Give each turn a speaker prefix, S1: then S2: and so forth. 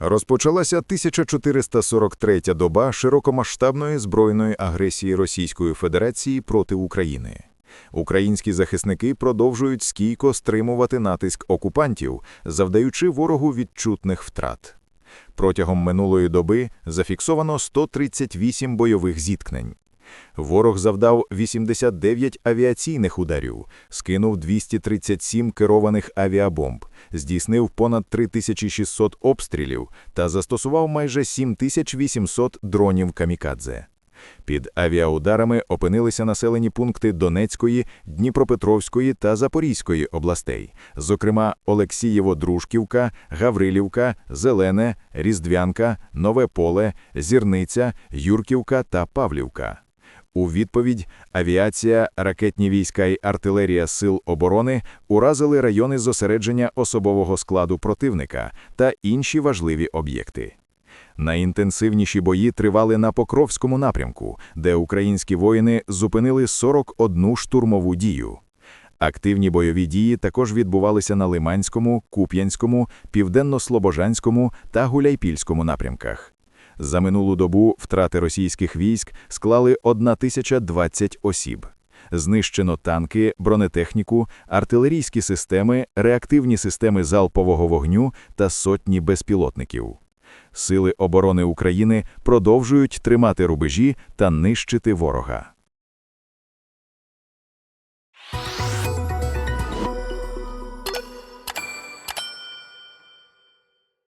S1: Розпочалася 1443-я доба широкомасштабної збройної агресії Російської Федерації проти України. Українські захисники продовжують стійко стримувати натиск окупантів, завдаючи ворогу відчутних втрат. Протягом минулої доби зафіксовано 138 бойових зіткнень. Ворог завдав 89 авіаційних ударів, скинув 237 керованих авіабомб, здійснив понад 3600 обстрілів та застосував майже 7800 дронів камікадзе. Під авіаударами опинилися населені пункти Донецької, Дніпропетровської та Запорізької областей, зокрема Олексієво-Дружківка, Гаврилівка, Зелене, Різдвянка, Нове Поле, Зірниця, Юрківка та Павлівка. У відповідь авіація, ракетні війська і артилерія Сил оборони уразили райони зосередження особового складу противника та інші важливі об'єкти. Найінтенсивніші бої тривали на Покровському напрямку, де українські воїни зупинили 41 штурмову дію. Активні бойові дії також відбувалися на Лиманському, Куп'янському, Південно-Слобожанському та Гуляйпільському напрямках. За минулу добу втрати російських військ склали 1020 осіб. Знищено танки, бронетехніку, артилерійські системи, реактивні системи залпового вогню та сотні безпілотників. Сили оборони України продовжують тримати рубежі та нищити ворога.